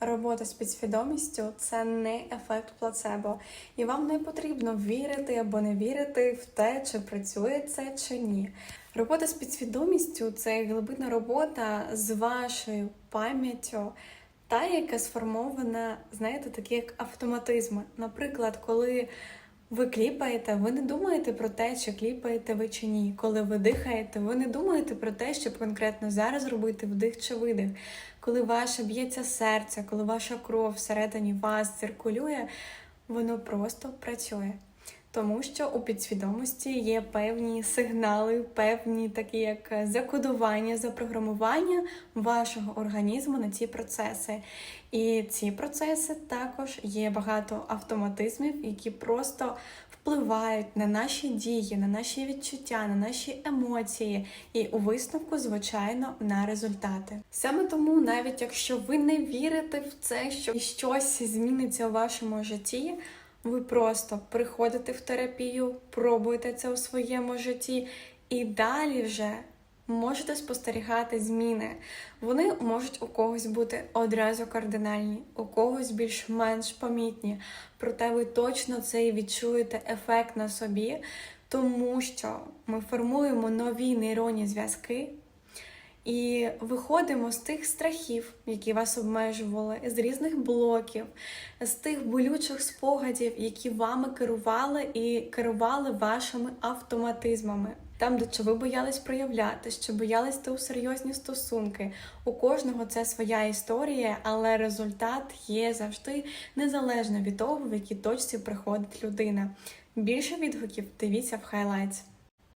Робота з підсвідомістю це не ефект плацебо, і вам не потрібно вірити або не вірити в те, чи працює це чи ні. Робота з підсвідомістю це глибинна робота з вашою пам'яттю, та яка сформована, знаєте, такі як автоматизми. Наприклад, коли ви кліпаєте, ви не думаєте про те, чи кліпаєте ви чи ні. Коли ви дихаєте, ви не думаєте про те, щоб конкретно зараз робити вдих чи видих. Коли ваше б'ється серце, коли ваша кров всередині вас циркулює, воно просто працює. Тому що у підсвідомості є певні сигнали, певні такі як закодування, запрограмування вашого організму на ці процеси. І ці процеси також є багато автоматизмів, які просто впливають на наші дії, на наші відчуття, на наші емоції, і у висновку, звичайно, на результати. Саме тому, навіть якщо ви не вірите в це, що щось зміниться у вашому житті. Ви просто приходите в терапію, пробуєте це у своєму житті, і далі вже можете спостерігати зміни. Вони можуть у когось бути одразу кардинальні, у когось більш-менш помітні. Проте ви точно це і відчуєте ефект на собі, тому що ми формуємо нові нейронні зв'язки. І виходимо з тих страхів, які вас обмежували, з різних блоків, з тих болючих спогадів, які вами керували і керували вашими автоматизмами. Там, де ви боялись проявляти, що боялись йти у серйозні стосунки. У кожного це своя історія, але результат є завжди незалежно від того, в якій точці приходить людина. Більше відгуків дивіться в хайлайтс.